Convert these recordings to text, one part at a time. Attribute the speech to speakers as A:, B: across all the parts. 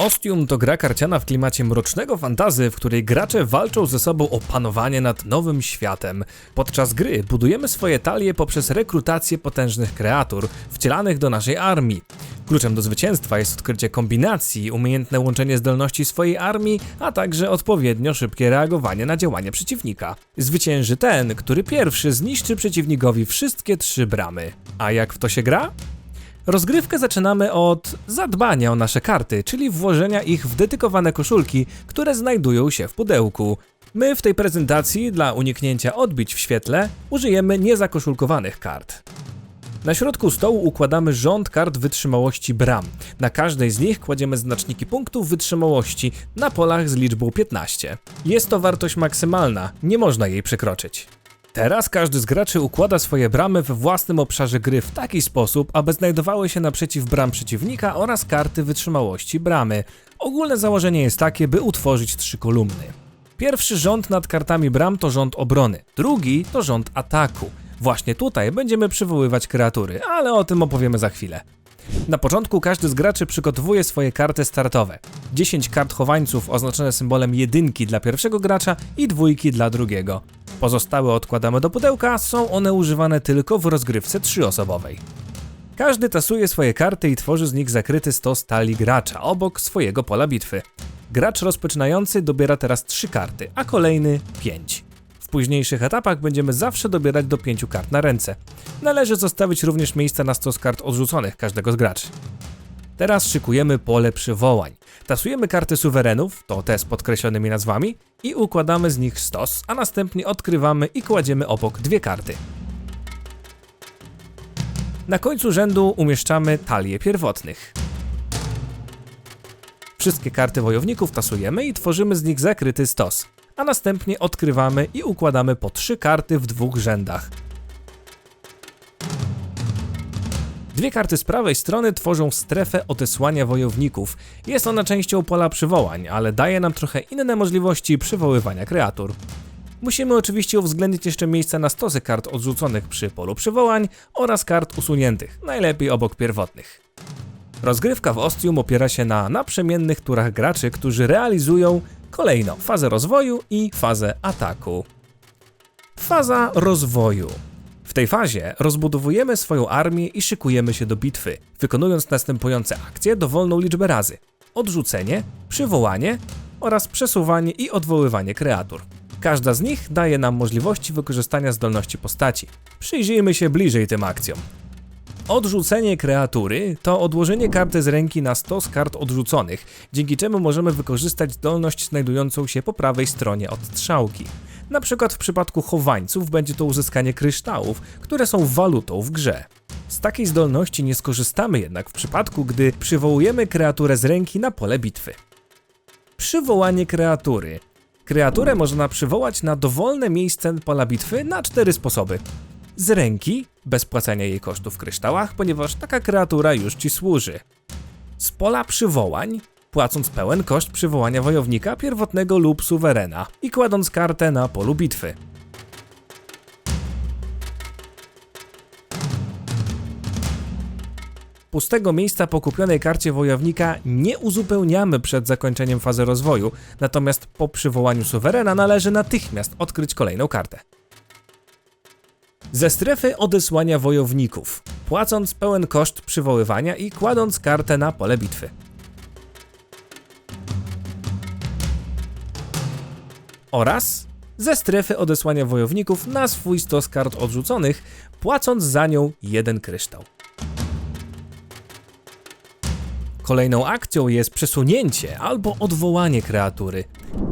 A: Ostium to gra karciana w klimacie mrocznego fantazy, w której gracze walczą ze sobą o panowanie nad nowym światem. Podczas gry budujemy swoje talie poprzez rekrutację potężnych kreatur, wcielanych do naszej armii. Kluczem do zwycięstwa jest odkrycie kombinacji, umiejętne łączenie zdolności swojej armii, a także odpowiednio szybkie reagowanie na działanie przeciwnika. Zwycięży ten, który pierwszy zniszczy przeciwnikowi wszystkie trzy bramy. A jak w to się gra? Rozgrywkę zaczynamy od zadbania o nasze karty, czyli włożenia ich w dedykowane koszulki, które znajdują się w pudełku. My w tej prezentacji dla uniknięcia odbić w świetle użyjemy niezakoszulkowanych kart. Na środku stołu układamy rząd kart wytrzymałości bram. Na każdej z nich kładziemy znaczniki punktów wytrzymałości na polach z liczbą 15. Jest to wartość maksymalna, nie można jej przekroczyć. Teraz każdy z graczy układa swoje bramy we własnym obszarze gry w taki sposób, aby znajdowały się naprzeciw bram przeciwnika oraz karty wytrzymałości bramy. Ogólne założenie jest takie, by utworzyć trzy kolumny. Pierwszy rząd nad kartami bram to rząd obrony, drugi to rząd ataku. Właśnie tutaj będziemy przywoływać kreatury, ale o tym opowiemy za chwilę. Na początku każdy z graczy przygotowuje swoje karty startowe. 10 kart chowańców oznaczone symbolem jedynki dla pierwszego gracza i dwójki dla drugiego. Pozostałe odkładamy do pudełka, są one używane tylko w rozgrywce trzyosobowej. Każdy tasuje swoje karty i tworzy z nich zakryty stos talii gracza obok swojego pola bitwy. Gracz rozpoczynający dobiera teraz 3 karty, a kolejny 5. W późniejszych etapach będziemy zawsze dobierać do 5 kart na ręce. Należy zostawić również miejsce na stos kart odrzuconych każdego z graczy. Teraz szykujemy pole przywołań. Tasujemy karty suwerenów, to te z podkreślonymi nazwami, i układamy z nich stos, a następnie odkrywamy i kładziemy obok dwie karty. Na końcu rzędu umieszczamy talie pierwotnych. Wszystkie karty wojowników tasujemy i tworzymy z nich zakryty stos, a następnie odkrywamy i układamy po trzy karty w dwóch rzędach. Dwie karty z prawej strony tworzą strefę odesłania wojowników. Jest ona częścią pola przywołań, ale daje nam trochę inne możliwości przywoływania kreatur. Musimy oczywiście uwzględnić jeszcze miejsca na stosy kart odrzuconych przy polu przywołań oraz kart usuniętych, najlepiej obok pierwotnych. Rozgrywka w Ostium opiera się na naprzemiennych turach graczy, którzy realizują kolejno fazę rozwoju i fazę ataku. Faza rozwoju. Tej fazie rozbudowujemy swoją armię i szykujemy się do bitwy, wykonując następujące akcje dowolną liczbę razy: odrzucenie, przywołanie oraz przesuwanie i odwoływanie kreatur. Każda z nich daje nam możliwości wykorzystania zdolności postaci. Przyjrzyjmy się bliżej tym akcjom. Odrzucenie kreatury to odłożenie karty z ręki na stos kart odrzuconych, dzięki czemu możemy wykorzystać zdolność znajdującą się po prawej stronie od strzałki. Na przykład w przypadku chowańców będzie to uzyskanie kryształów, które są walutą w grze. Z takiej zdolności nie skorzystamy jednak w przypadku, gdy przywołujemy kreaturę z ręki na pole bitwy. Przywołanie kreatury. Kreaturę można przywołać na dowolne miejsce pola bitwy na cztery sposoby. Z ręki, bez płacenia jej kosztów w kryształach, ponieważ taka kreatura już ci służy. Z pola przywołań, płacąc pełen koszt przywołania wojownika pierwotnego lub suwerena i kładąc kartę na polu bitwy. Pustego miejsca po kupionej karcie wojownika nie uzupełniamy przed zakończeniem fazy rozwoju, natomiast po przywołaniu suwerena należy natychmiast odkryć kolejną kartę. Ze strefy odesłania wojowników, płacąc pełen koszt przywoływania i kładąc kartę na pole bitwy. Oraz ze strefy odesłania wojowników na swój stos kart odrzuconych, płacąc za nią jeden kryształ. Kolejną akcją jest przesunięcie albo odwołanie kreatury.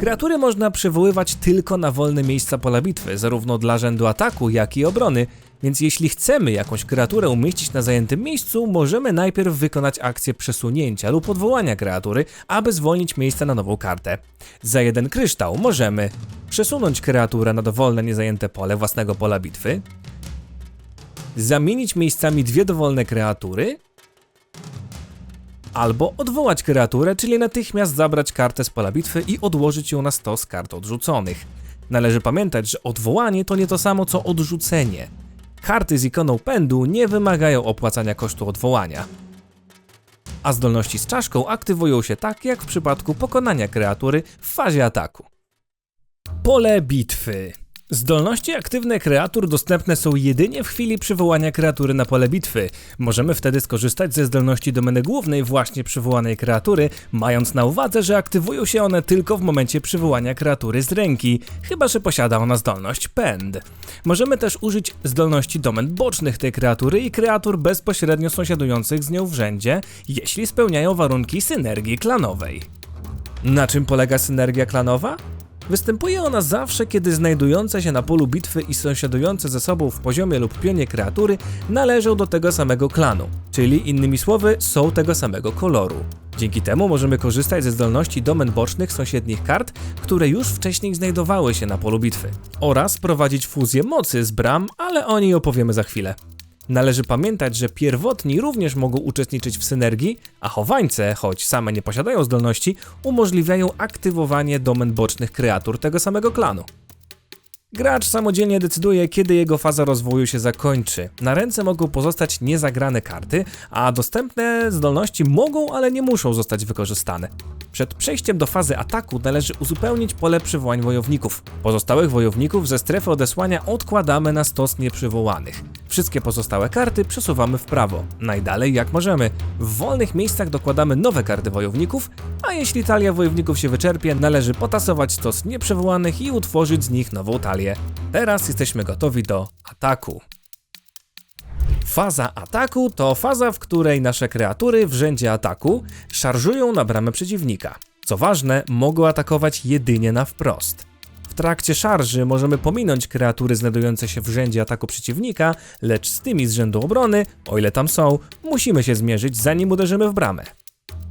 A: Kreatury można przywoływać tylko na wolne miejsca pola bitwy, zarówno dla rzędu ataku, jak i obrony, więc jeśli chcemy jakąś kreaturę umieścić na zajętym miejscu, możemy najpierw wykonać akcję przesunięcia lub odwołania kreatury, aby zwolnić miejsce na nową kartę. Za jeden kryształ możemy przesunąć kreaturę na dowolne niezajęte pole własnego pola bitwy, zamienić miejscami dwie dowolne kreatury, albo odwołać kreaturę, czyli natychmiast zabrać kartę z pola bitwy i odłożyć ją na stos kart odrzuconych. Należy pamiętać, że odwołanie to nie to samo co odrzucenie. Karty z ikoną pędu nie wymagają opłacania kosztu odwołania. a zdolności z czaszką aktywują się tak jak w przypadku pokonania kreatury w fazie ataku. Pole bitwy. Zdolności aktywne kreatur dostępne są jedynie w chwili przywołania kreatury na pole bitwy. Możemy wtedy skorzystać ze zdolności domeny głównej właśnie przywołanej kreatury, mając na uwadze, że aktywują się one tylko w momencie przywołania kreatury z ręki, chyba że posiada ona zdolność pęd. Możemy też użyć zdolności domen bocznych tej kreatury i kreatur bezpośrednio sąsiadujących z nią w rzędzie, jeśli spełniają warunki synergii klanowej. Na czym polega synergia klanowa? Występuje ona zawsze, kiedy znajdujące się na polu bitwy i sąsiadujące ze sobą w poziomie lub pionie kreatury należą do tego samego klanu, czyli innymi słowy są tego samego koloru. Dzięki temu możemy korzystać ze zdolności domen bocznych sąsiednich kart, które już wcześniej znajdowały się na polu bitwy, oraz prowadzić fuzję mocy z bram, ale o niej opowiemy za chwilę. Należy pamiętać, że pierwotni również mogą uczestniczyć w synergii, a chowańce, choć same nie posiadają zdolności, umożliwiają aktywowanie domen bocznych kreatur tego samego klanu. Gracz samodzielnie decyduje, kiedy jego faza rozwoju się zakończy. Na ręce mogą pozostać niezagrane karty, a dostępne zdolności mogą, ale nie muszą zostać wykorzystane. Przed przejściem do fazy ataku należy uzupełnić pole przywołań wojowników. Pozostałych wojowników ze strefy odesłania odkładamy na stos nieprzywołanych. Wszystkie pozostałe karty przesuwamy w prawo, najdalej jak możemy. W wolnych miejscach dokładamy nowe karty wojowników, a jeśli talia wojowników się wyczerpie, należy potasować stos nieprzywołanych i utworzyć z nich nową talię. Teraz jesteśmy gotowi do ataku. Faza ataku to faza, w której nasze kreatury w rzędzie ataku szarżują na bramę przeciwnika. Co ważne, mogą atakować jedynie na wprost. Trakcie szarży możemy pominąć kreatury znajdujące się w rzędzie ataku przeciwnika, lecz z tymi z rzędu obrony, o ile tam są, musimy się zmierzyć zanim uderzymy w bramę.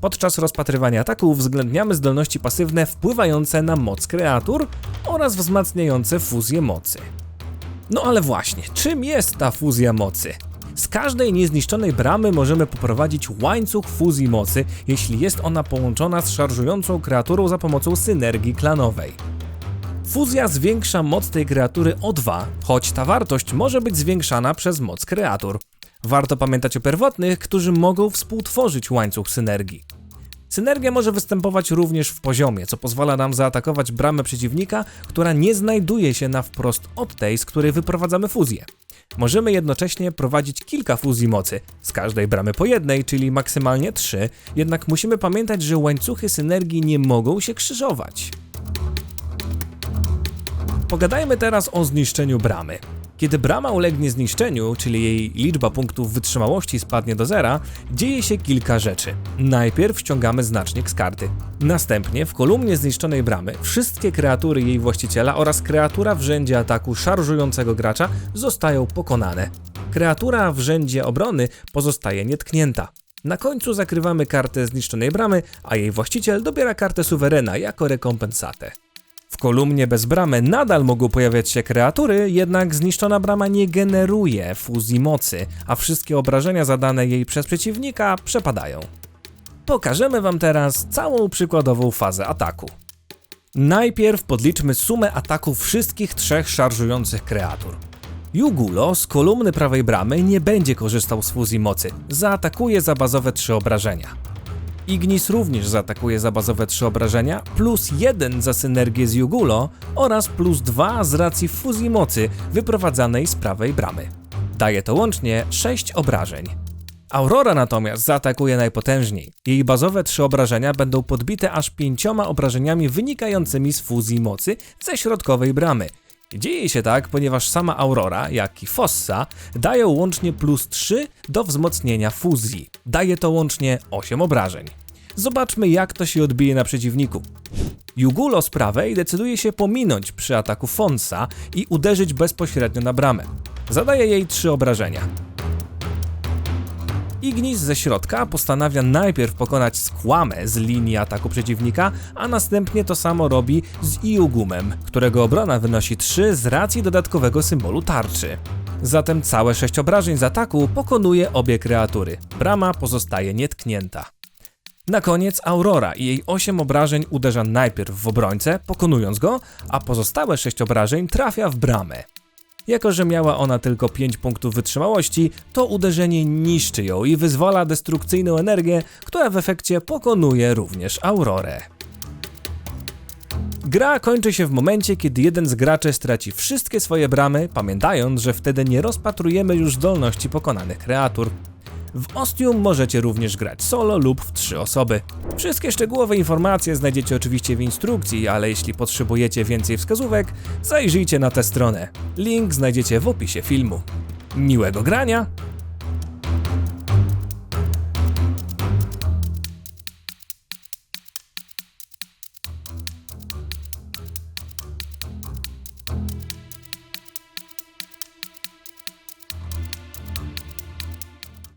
A: Podczas rozpatrywania ataku uwzględniamy zdolności pasywne wpływające na moc kreatur oraz wzmacniające fuzję mocy. No ale właśnie, czym jest ta fuzja mocy? Z każdej niezniszczonej bramy możemy poprowadzić łańcuch fuzji mocy, jeśli jest ona połączona z szarżującą kreaturą za pomocą synergii klanowej. Fuzja zwiększa moc tej kreatury o 2, choć ta wartość może być zwiększana przez moc kreatur. Warto pamiętać o pierwotnych, którzy mogą współtworzyć łańcuch synergii. Synergia może występować również w poziomie, co pozwala nam zaatakować bramę przeciwnika, która nie znajduje się na wprost od tej, z której wyprowadzamy fuzję. Możemy jednocześnie prowadzić kilka fuzji mocy, z każdej bramy po jednej, czyli maksymalnie trzy, jednak musimy pamiętać, że łańcuchy synergii nie mogą się krzyżować. Pogadajmy teraz o zniszczeniu bramy. Kiedy brama ulegnie zniszczeniu, czyli jej liczba punktów wytrzymałości spadnie do zera, dzieje się kilka rzeczy. Najpierw ściągamy znacznik z karty. Następnie w kolumnie zniszczonej bramy wszystkie kreatury jej właściciela oraz kreatura w rzędzie ataku szarżującego gracza zostają pokonane. Kreatura w rzędzie obrony pozostaje nietknięta. Na końcu zakrywamy kartę zniszczonej bramy, a jej właściciel dobiera kartę suwerena jako rekompensatę. W kolumnie bez bramy nadal mogą pojawiać się kreatury, jednak zniszczona brama nie generuje fuzji mocy, a wszystkie obrażenia zadane jej przez przeciwnika przepadają. Pokażemy Wam teraz całą przykładową fazę ataku. Najpierw podliczmy sumę ataków wszystkich trzech szarżujących kreatur. Jugulo z kolumny prawej bramy nie będzie korzystał z fuzji mocy, zaatakuje za bazowe trzy obrażenia. Ignis również zaatakuje za bazowe 3 obrażenia, plus 1 za synergię z Jugulo oraz plus 2 z racji fuzji mocy wyprowadzanej z prawej bramy. Daje to łącznie 6 obrażeń. Aurora natomiast zaatakuje najpotężniej. Jej bazowe 3 obrażenia będą podbite aż 5 obrażeniami wynikającymi z fuzji mocy ze środkowej bramy. Dzieje się tak, ponieważ sama Aurora, jak i Fossa, dają łącznie plus 3 do wzmocnienia fuzji. Daje to łącznie 8 obrażeń. Zobaczmy, jak to się odbije na przeciwniku. Jugulo z prawej decyduje się pominąć przy ataku Fonsa i uderzyć bezpośrednio na bramę. Zadaje jej 3 obrażenia. Ignis ze środka postanawia najpierw pokonać skłamę z linii ataku przeciwnika, a następnie to samo robi z Iugumem, którego obrona wynosi 3 z racji dodatkowego symbolu tarczy. Zatem całe 6 obrażeń z ataku pokonuje obie kreatury. Brama pozostaje nietknięta. Na koniec Aurora i jej 8 obrażeń uderza najpierw w obrońcę, pokonując go, a pozostałe 6 obrażeń trafia w bramę. Jako, że miała ona tylko 5 punktów wytrzymałości, to uderzenie niszczy ją i wyzwala destrukcyjną energię, która w efekcie pokonuje również Aurorę. Gra kończy się w momencie, kiedy jeden z graczy straci wszystkie swoje bramy, pamiętając, że wtedy nie rozpatrujemy już zdolności pokonanych kreatur. W Ostium możecie również grać solo lub w trzy osoby. Wszystkie szczegółowe informacje znajdziecie oczywiście w instrukcji, ale jeśli potrzebujecie więcej wskazówek, zajrzyjcie na tę stronę. Link znajdziecie w opisie filmu. Miłego grania